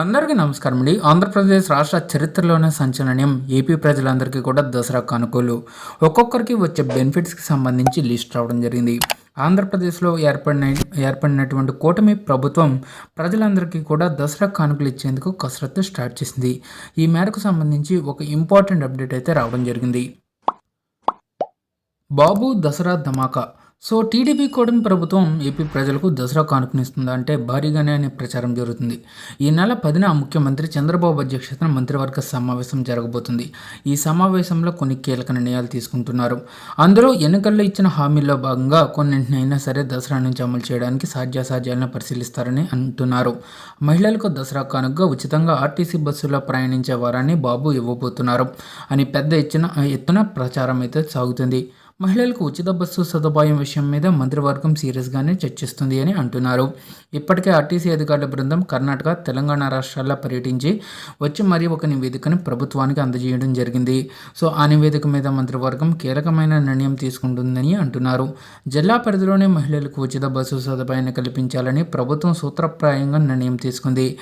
అందరికీ నమస్కారం అండి. ఆంధ్రప్రదేశ్ రాష్ట్ర చరిత్రలోనే సంచలనం. ఏపీ ప్రజలందరికీ కూడా దసరా కానుకలు. ఒక్కొక్కరికి వచ్చే బెనిఫిట్స్కి సంబంధించి లిస్ట్ రావడం జరిగింది. ఆంధ్రప్రదేశ్లో ఏర్పడిన ఏర్పడినటువంటి కూటమి ప్రభుత్వం ప్రజలందరికీ కూడా దసరా కానుకలు ఇచ్చేందుకు కసరత్తు స్టార్ట్ చేసింది. ఈ మేరకు సంబంధించి ఒక ఇంపార్టెంట్ అప్డేట్ అయితే రావడం జరిగింది. బాబు దసరా ధమాకా. సో టీడీపీ కూటమి ప్రభుత్వం ఏపీ ప్రజలకు దసరా కానుకనిస్తుందా అంటే భారీగానే అనే ప్రచారం జరుగుతుంది. ఈ నెల పదిన ముఖ్యమంత్రి చంద్రబాబు అధ్యక్షతన మంత్రివర్గ సమావేశం జరగబోతుంది. ఈ సమావేశంలో కొన్ని కీలక నిర్ణయాలు తీసుకుంటున్నారు. అందులో ఎన్నికల్లో ఇచ్చిన హామీల్లో భాగంగా కొన్నింటినైనా సరే దసరా నుంచి అమలు చేయడానికి సాధ్యాసాధ్యాలను పరిశీలిస్తారని అంటున్నారు. మహిళలకు దసరా కానుకగా ఉచితంగా ఆర్టీసీ బస్సులో ప్రయాణించే వారాన్ని బాబు ఇవ్వబోతున్నారు. అని పెద్ద ఎత్తున ఎత్తున ప్రచారం అయితే సాగుతుంది. మహిళలకు ఉచిత బస్సు సదుపాయం విషయం మీద మంత్రివర్గం సీరియస్గానే చర్చిస్తుంది అని అంటున్నారు. ఇప్పటికే ఆర్టీసీ అధికారుల బృందం కర్ణాటక తెలంగాణ రాష్ట్రాల్లో పర్యటించి వచ్చి మరీ ఒక నివేదికను ప్రభుత్వానికి అందజేయడం జరిగింది. సో ఆ నివేదిక మీద మంత్రివర్గం కీలకమైన నిర్ణయం తీసుకుంటుందని అంటున్నారు. జిల్లా పరిధిలోనే మహిళలకు ఉచిత బస్సు సదుపాయాన్ని కల్పించాలని ప్రభుత్వం సూత్రప్రాయంగా నిర్ణయం తీసుకుంది.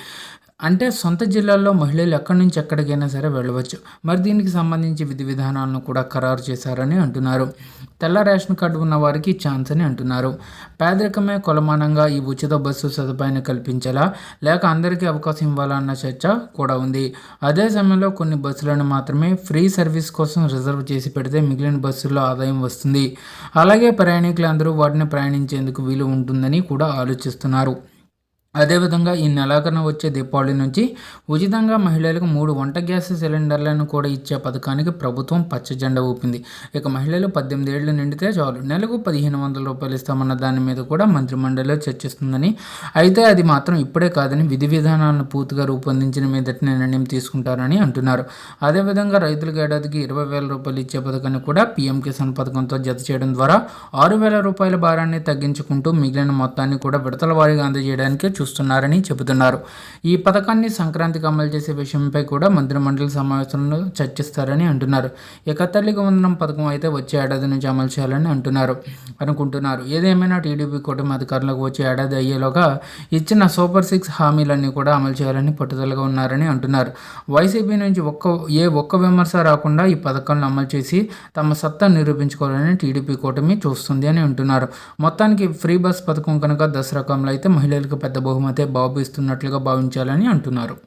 అంటే సొంత జిల్లాల్లో మహిళలు ఎక్కడి నుంచి ఎక్కడికైనా సరే వెళ్ళవచ్చు. మరి దీనికి సంబంధించి విధి విధానాలను కూడా ఖరారు చేశారని అంటున్నారు. తెల్ల రేషన్ కార్డు ఉన్న వారికి ఛాన్స్ అని అంటున్నారు. పేదరికమే కొలమానంగా ఈ ఉచిత బస్సు సదుపాయాన్ని కల్పించేలా లేక అందరికీ అవకాశం ఇవ్వాలన్న చర్చ కూడా ఉంది. అదే సమయంలో కొన్ని బస్సులను మాత్రమే ఫ్రీ సర్వీస్ కోసం రిజర్వ్ చేసి పెడితే మిగిలిన బస్సుల్లో ఆదాయం వస్తుంది. అలాగే ప్రయాణికులందరూ వాటిని ప్రయాణించేందుకు వీలు ఉంటుందని కూడా ఆలోచిస్తున్నారు. అదేవిధంగా ఈ నెలాఖరున వచ్చే దీపావళి నుంచి ఉచితంగా మహిళలకు మూడు వంట గ్యాస్ సిలిండర్లను కూడా ఇచ్చే పథకానికి ప్రభుత్వం పచ్చజెండా ఊపింది. ఇక మహిళలు పద్దెనిమిది ఏళ్ళు నిండితే చాలు. నెలకు పదిహేను వందల రూపాయలు ఇస్తామన్న దాని మీద కూడా మంత్రిమండలిలో చర్చిస్తుందని. అయితే అది మాత్రం ఇప్పుడే కాదని విధి విధానాలను పూర్తిగా రూపొందించిన మీదటి నిర్ణయం తీసుకుంటారని అంటున్నారు. అదేవిధంగా రైతులకు ఏడాదికి ఇరవై వేల రూపాయలు ఇచ్చే పథకాన్ని కూడా పీఎం కిసాన్ పథకంతో జత చేయడం ద్వారా ఆరు వేల రూపాయల భారాన్ని తగ్గించుకుంటూ మిగిలిన మొత్తాన్ని కూడా విడతల వారీగా అందజేయడానికి చూస్తున్నారని చెబుతున్నారు. ఈ పథకాన్ని సంక్రాంతికి అమలు చేసే విషయంపై కూడా మంత్రిమండలి సమావేశంలో చర్చిస్తారని అంటున్నారు. ఇక తల్లికి వందనం పథకం అయితే వచ్చే ఏడాది నుంచి అమలు చేయాలని అంటున్నారు. అనుకుంటున్నారు. ఏదేమైనా టీడీపీ కూటమి అధికారులకు వచ్చే ఏడాది అయ్యేలోగా ఇచ్చిన సూపర్ సిక్స్ హామీలన్నీ కూడా అమలు చేయాలని పట్టుదలగా ఉన్నారని అంటున్నారు. వైసీపీ నుంచి ఒక్క ఏ ఒక్క విమర్శ రాకుండా ఈ పథకాలను అమలు చేసి తమ సత్తా నిరూపించుకోవాలని టీడీపీ కూటమి చూస్తుంది అని అంటున్నారు. మొత్తానికి ఫ్రీ బస్ పథకం కనుక దసరా కాలంలో అయితే మహిళలకు పెద్ద బహుమతే బాబు ఇస్తున్నట్లుగా భావించాలని అంటున్నారు.